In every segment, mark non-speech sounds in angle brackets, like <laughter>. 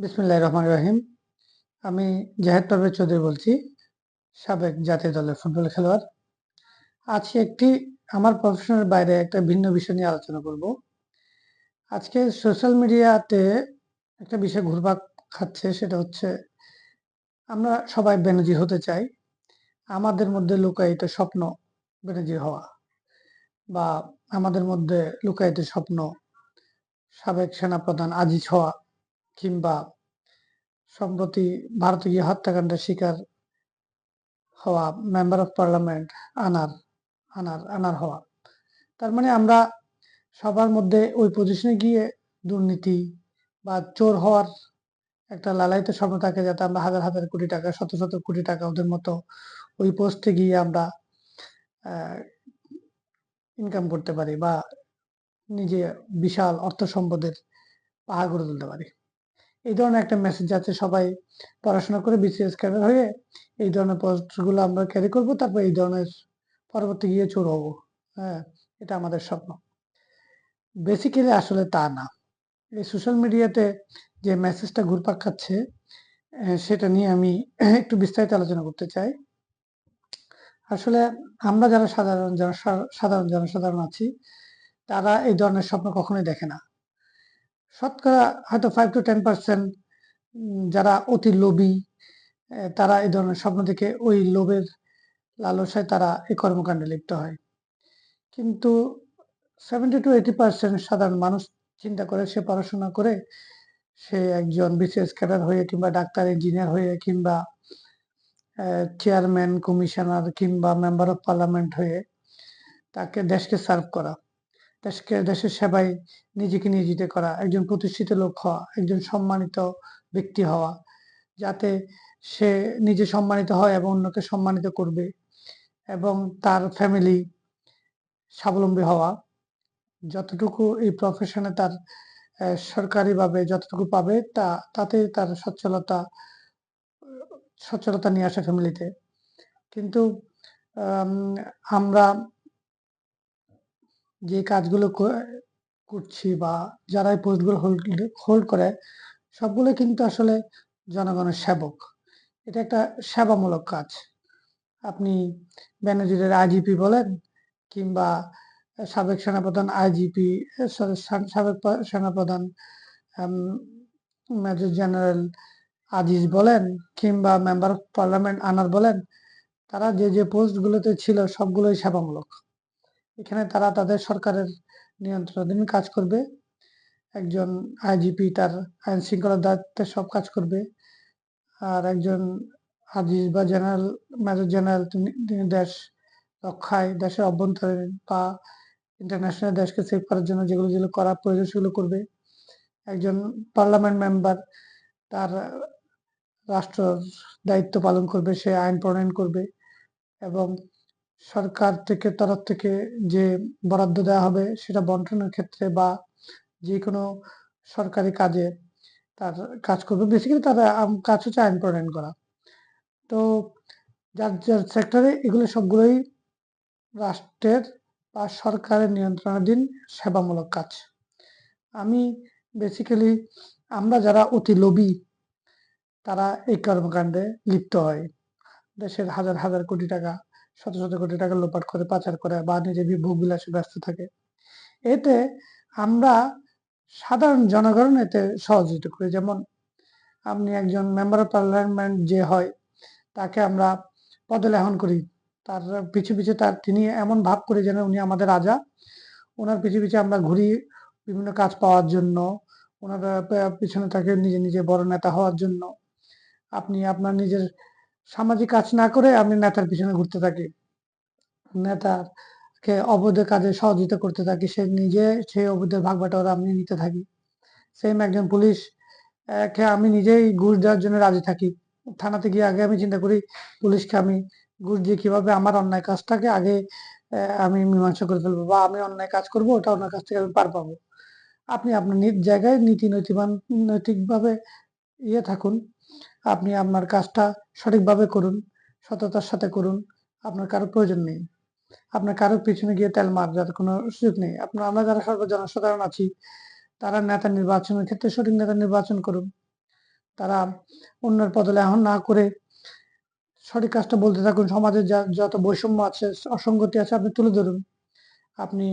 বিসমুল্লাহ রহমান রহিম। আমি জাহেদ পারভেজ চৌধুরী বলছি, সাবেক জাতীয় দলের ফুটবল খেলোয়াড়। আজকে একটি আমার প্রফেশনের বাইরে একটা ভিন্ন বিষয় নিয়ে আলোচনা করব। আজকে সোশ্যাল মিডিয়াতে একটা বিষয় ঘুরপাক খাচ্ছে, সেটা হচ্ছে আমরা সবাই বেনজি হতে চাই। আমাদের মধ্যে লুকায়িত স্বপ্ন বেনজি হওয়া বা আমাদের মধ্যে লুকায়িত স্বপ্ন সাবেক সেনাপ্রধান আজিজ হওয়া কিংবা সম্প্রতি ভারতে গিয়ে হত্যাকাণ্ডের শিকার হওয়া মেম্বার অফ পার্লামেন্ট আনার আনার আনার হওয়া। তার মানে আমরা সবার মধ্যে ওই পজিশনে গিয়ে দুর্নীতি বা চোর হওয়ার একটা লালায়িত স্বপ্ন থাকে যাতে আমরা হাজার হাজার কোটি টাকা, শত শত কোটি টাকা ওদের মতো ওই পোস্টে গিয়ে আমরা ইনকাম করতে পারি বা নিজে বিশাল অর্থ সম্পদের পাহাড় গড়ে তুলতে পারি। এই ধরনের একটা মেসেজ যাচ্ছে সবাই পড়াশোনা করে বিসিএস ক্যাডার হয়ে এই ধরনের পোস্টগুলো আমরা ক্যারি করব, তারপর এই ধরনের পরবর্তী গিয়ে চোর হব। হ্যাঁ এটা আমাদের স্বপ্ন। বেসিক্যালি আসলে তা না। এই সোশ্যাল মিডিয়াতে যে মেসেজটা ঘুরপাক খাচ্ছে সেটা নিয়ে আমি <clears throat> একটু বিস্তারিত আলোচনা করতে চাই। আসলে আমরা যারা সাধারণ সাধারণ জনসাধারণ আছি, তারা এই ধরনের স্বপ্ন কখনোই দেখে না। শতকরা হয়তো ফাইভ টু টেন পার্সেন্ট যারা অতি লোভী তারা এই ধরনের স্বপ্ন থেকে ওই লোভের লালসায় তারা এই কর্মকাণ্ডে লিপ্ত হয়। কিন্তু সেভেন্টি টু এইটি পার্সেন্ট সাধারণ মানুষ চিন্তা করে, সে পড়াশোনা করে, সে একজন বিসিএস ক্যাডার হয়ে কিংবা ডাক্তার ইঞ্জিনিয়ার হয়ে কিংবা চেয়ারম্যান কমিশনার কিংবা মেম্বার অফ পার্লামেন্ট হয়ে তাকে দেশকে সার্ভ করা। দেশকে, দেশের সেবায় নিজেকে নিয়োজিত করা, একজন প্রতিষ্ঠিত লোক হওয়া, একজন সম্মানিত ব্যক্তি হওয়া, যাতে সে নিজে সম্মানিত হয় এবং অন্যকে সম্মানিত করবে এবং তার ফ্যামিলি স্বাবলম্বী হওয়া। যতটুকু এই প্রফেশনে তার সরকারিভাবে যতটুকু পাবে তা, তাতে তার সচ্ছলতা সচ্ছলতা নিয়ে আসে ফ্যামিলিতে কিন্তু আমরা যে কাজগুলো করছি বা যারা এই পোস্টগুলো হোল্ড হোল্ড করে, সবগুলো কিন্তু আসলে জনগণের সেবক। এটা একটা সেবামূলক কাজ। আপনি ব্যানার্জিদের আইজিপি বলেন কিংবা সাবেক সেনাপ্রধান আইজিপি সাবেক সেনাপ্রধান মেজর জেনারেল আজিজ বলেন কিংবা মেম্বার অফ পার্লামেন্ট আনার বলেন, তারা যে যে পোস্টগুলোতে ছিল সবগুলোই সেবামূলক। এখানে তারা তাদের সরকারের নিয়ন্ত্রণাধীন কাজ করবে। একজন আইজিপি তার আইন শৃঙ্খলার দায়িত্বে সব কাজ করবে। আর একজন আজিজ বা জেনারেল, মেজর জেনারেল তিনি দেশ রক্ষায়, দেশের অভ্যন্তরীণ বা ইন্টারন্যাশনাল দেশকে সেভ করার জন্য যেগুলো যেগুলো করা প্রয়োজন সেগুলো করবে। একজন পার্লামেন্ট মেম্বার তার রাষ্ট্র দায়িত্ব পালন করবে, সে আইন প্রণয়ন করবে এবং সরকার থেকে তরফ থেকে যে বরাদ্দ দেওয়া হবে সেটা বন্টনের ক্ষেত্রে বা যে কোনো সরকারি কাজে তার কাজ করবে। বেসিক্যালি তার কাজ হচ্ছে আইন প্রণয়ন করা তো যার যার সেক্টরে এগুলো সবগুলোই রাষ্ট্রের বা সরকারের নিয়ন্ত্রণাধীন সেবামূলক কাজ। আমি বেসিক্যালি আমরা যারা অতি লোভী, তারা এই কর্মকাণ্ডে লিপ্ত হয়। দেশের হাজার হাজার কোটি টাকা শত শত কোটি টাকা লোপাট করে, পাচার করে বা নিজে ভোগ বিলাসে ব্যস্ত থাকে। এতে আমরা সাধারণ জনগণ এতে সহযোগিতা করি। যেমন আপনি একজন মেম্বার অফ পার্লামেন্ট যে হয়, তাকে আমরা পদলেহন করি। তার পিছু পিছু তার তিনি এমন ভাব করি যেন উনি আমাদের রাজা। ওনার পিছু পিছু আমরা ঘুরি বিভিন্ন কাজ পাওয়ার জন্য। ওনার পিছনে তাকে নিজে নিজে বড় নেতা হওয়ার জন্য। আপনি আপনার নিজের সামাজিক কাজ না করে আপনি নেতার পিছনে ঘুরতে থাকি। নেতাকে অবৈধ কাজে সহযোগিতা করতে থাকি, সে নিজে সেই অবৈধের ভাগ বাটোয়ারা আমি নিতে থাকি। সেম একজন পুলিশ কে আমি নিজেই ঘুষ দেওয়ার জন্য রাজি থাকি। থানাতে গিয়ে আগে আমি চিন্তা করি, পুলিশকে আমি ঘুষ দিয়ে কীভাবে আমার অন্যায় কাজটাকে আগে আমি মীমাংসা করে ফেলব বা আমি অন্যায় কাজ করব, ওটা অন্যায় কাজ থেকে আমি পার পাবো। আপনি আপনার নিজ জায়গায় নীতি নৈতিবান নৈতিকভাবে ইয়ে থাকুন। আপনি আপনার কাজটা সঠিকভাবে করুন, সততার সাথে করুন, আপনার কারও প্রয়োজন নেই। আপনার কারও পিছনে গিয়ে তেল মার যার কোনো সুযোগ নেই। আপনার, আমরা যারা সর্বজনসাধারণ আছি, তারা নেতা নির্বাচনের ক্ষেত্রে সঠিক নেতা নির্বাচন করুন। তারা অন্যের পদলে এখন না করে সঠিক কাজটা বলতে থাকুন। সমাজে যা, যত বৈষম্য আছে, অসঙ্গতি আছে, আপনি তুলে ধরুন। আপনি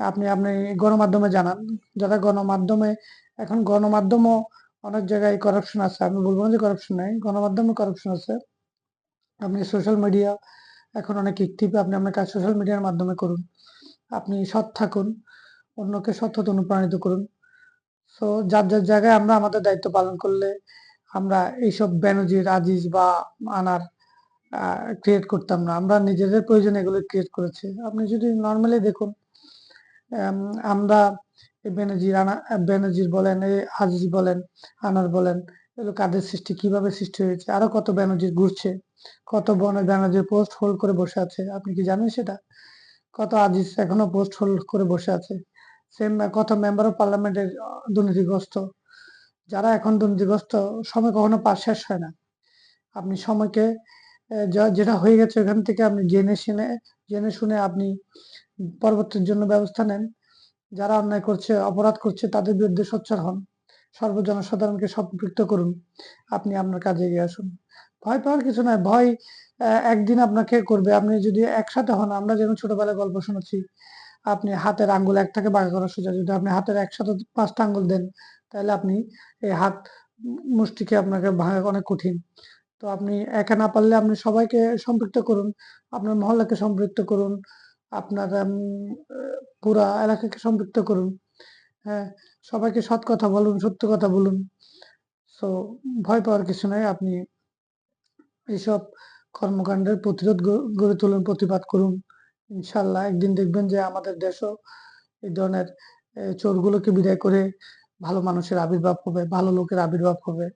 আপনি আপনি গণমাধ্যমে জানান। যারা গণমাধ্যমে, এখন গণমাধ্যমও অনেক জায়গায় করাপশন আছে। আমি বলব না যে করাপশন নাই গণমাধ্যমে করাপশন আছে। আপনি সোশ্যাল মিডিয়া এখন অনেক অ্যাক্টিভ আপনি আপনার কাজ সোশ্যাল মিডিয়ার মাধ্যমে করুন। আপনি সৎ থাকুন অন্যকে সৎ অনুপ্রাণিত করুন। সো যার যার জায়গায় আমরা আমাদের দায়িত্ব পালন করলে আমরা এইসব ব্যানজির আজিজ বা আনার ক্রিয়েট করতাম না। আমরা নিজেদের প্রয়োজনে এগুলো ক্রিয়েট করেছি। আপনি যদি নর্মালি দেখুন আম, আমরা বেনজির আনা, বেনজির বলেন, এই আজিজ বলেন আনার বলেন, এগুলো কাদের সৃষ্টি, কীভাবে সৃষ্টি হয়েছে, আরও কত বেনজির ঘুরছে, কত বনে বেনজির পোস্ট হোল্ড করে বসে আছে, আপনি কি জানেন সেটা? কত আজিজ এখনও পোস্ট হোল্ড করে বসে আছে, সেম কত মেম্বার অফ পার্লামেন্টের দুর্নীতিগ্রস্ত, যারা এখন দুর্নীতিগ্রস্ত, সময় কখনো পার শেষ হয় না। আপনি সময়কে যেটা হয়ে গেছে ওখান থেকে আপনি জেনে শুনে জেনে শুনে আপনি পরবর্তীর জন্য ব্যবস্থা নেন। যারা অন্যায় করছে, অপরাধ করছে, তাদের বিরুদ্ধে সোচ্চার হন। সর্বজনসাধারণকে সম্পৃক্ত করুন। আপনি আপনার কাজে এগিয়ে আসুন। ভয় পাওয়ার কিছু নয় ভয় একদিন আপনাকে করবে। আপনি যদি একসাথে হন, আমরা যেমন ছোটবেলায় গল্প শুনেছি, আপনি হাতের আঙ্গুল একটাকে বাঁকা করা সোজা যদি আপনি হাতের একসাথে পাঁচটা আঙ্গুল দেন, তাহলে আপনি এই হাত মুষ্টিকে আপনাকে ভাঙা অনেক কঠিন। তো আপনি একা না পারলে আপনি সবাইকে সম্পৃক্ত করুন। আপনার মহল্লাকে সম্পৃক্ত করুন। আপনার পুরা এলাকাকে সম্পৃক্ত করুন। হ্যাঁ সবাইকে সৎ কথা বলুন, সত্য কথা বলুন। সো ভয় পাওয়ার কিছু নাই। আপনি এইসব কর্মকাণ্ডের প্রতিরোধ গড়ে তুলুন, প্রতিবাদ করুন। ইনশাল্লাহ একদিন দেখবেন যে আমাদের দেশও এই ধরনের চোরগুলোকে বিদায় করে ভালো মানুষের আবির্ভাব হবে, ভালো লোকের আবির্ভাব হবে,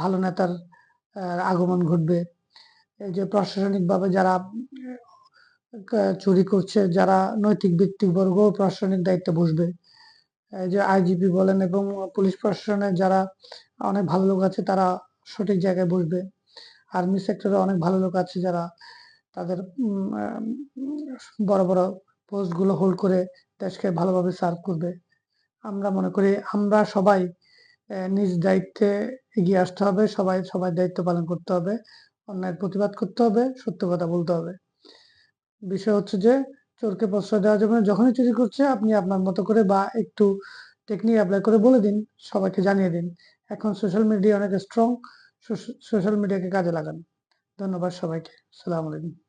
ভালো নেতার আগমন ঘটবে। এই যে প্রশাসনিকভাবে যারা চুরি করছে, যারা নৈতিক ব্যক্তিবর্গ প্রশাসনিক দায়িত্বে বসবে এই যে আইজিপি বলেন এবং পুলিশ প্রশাসনে যারা অনেক ভালো লোক আছে, তারা সঠিক জায়গায় বসবে আর্মি সেক্টরে অনেক ভালো লোক আছে যারা তাদের বড় বড় পোস্টগুলো হোল্ড করে দেশকে ভালোভাবে সার্ভ করবে। আমরা মনে করি আমরা সবাই নিজ দায়িত্বে এগিয়ে আসতে হবে। সবাই সবাই দায়িত্ব পালন করতে হবে। অন্যায়ের প্রতিবাদ করতে হবে, সত্য কথা বলতে হবে। বিষয় হচ্ছে যে চোরকে প্রশ্রয় দেওয়া যাবে না। যখনই চুরি করছে, আপনি আপনার মতো করে বা একটু টেকনিক অ্যাপ্লাই করে বলে দিন, সবাইকে জানিয়ে দিন। এখন সোশ্যাল মিডিয়া অনেক স্ট্রং সোশ্যাল মিডিয়াকে কাজে লাগান। ধন্যবাদ সবাইকে। সালাম আলাইকুম।